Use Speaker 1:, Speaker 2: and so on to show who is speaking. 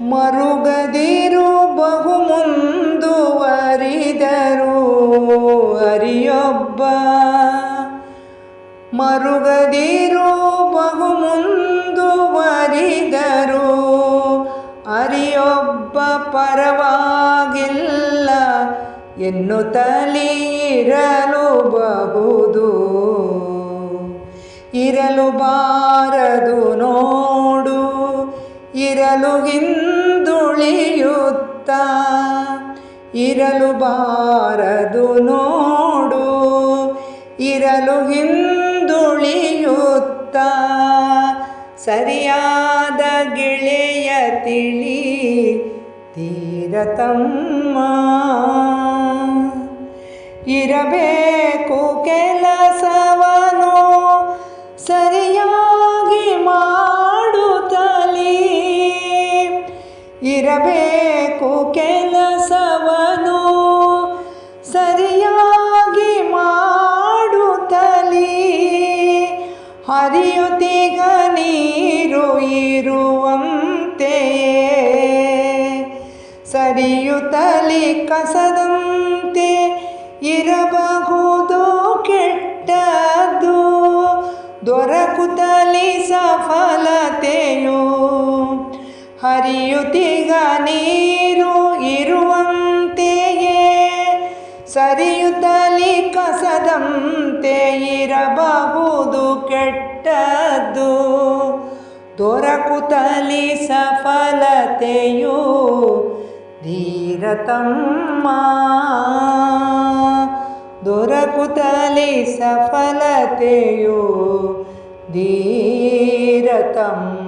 Speaker 1: ಮರುಗದಿರು ಬಹು ಮುಂದುವರಿದರು ಅರಿಯೊಬ್ಬ ಮರುಗದಿರು ಬಹು ಮುಂದುವರಿದರು ಅರಿಯೊಬ್ಬ ಪರವಾಗಿಲ್ಲ ಎನ್ನು ಇರಲು ಬಹುದು. ಇರಲು ಬಾರದು ನೋಡು, ಇರಲು ಹಿಂದುಳಿಯುತ್ತ ಇರಲು ಬಾರದು ನೋಡು ಇರಲು ಹಿಂದುಳಿಯುತ್ತ ಸರಿಯಾದ ಗೆಳೆಯ ತಿಳಿ ತೀರತಮ್ಮ ಇರಬೇಕು ಕೆಲಸವನು ಇರಬೇಕು ಕೆಲಸವನು ಸರಿಯಾಗಿ ಮಾಡುತ್ತಲಿ. ಹರಿಯುತ್ತೀಗ ನೀರು ಇರುವಂತೆಯೇ ಸರಿಯುತ್ತಲಿ ಕಸದಂತೆ ಇರಬಹುದು ಕೆಟ್ಟದ್ದು. ದೊರಕುತ್ತಲಿ ಸಫಲತೆಯು ಹರಿಯುತ್ತೀಗ ನೀರು ಇರುವಂತೆಯೇ. ಸರಿಯುತ್ತಲಿ ಕಸದಂತೆ ಇರಬಹುದು ಕೆಟ್ಟದ್ದು. ದೊರಕುತ್ತಲಿ ಸಫಲತೆಯು ಧೀರತಮ್ಮ. ದೊರಕುತ್ತಲಿ ಸಫಲತೆಯು ಧೀರತಮ್ಮ.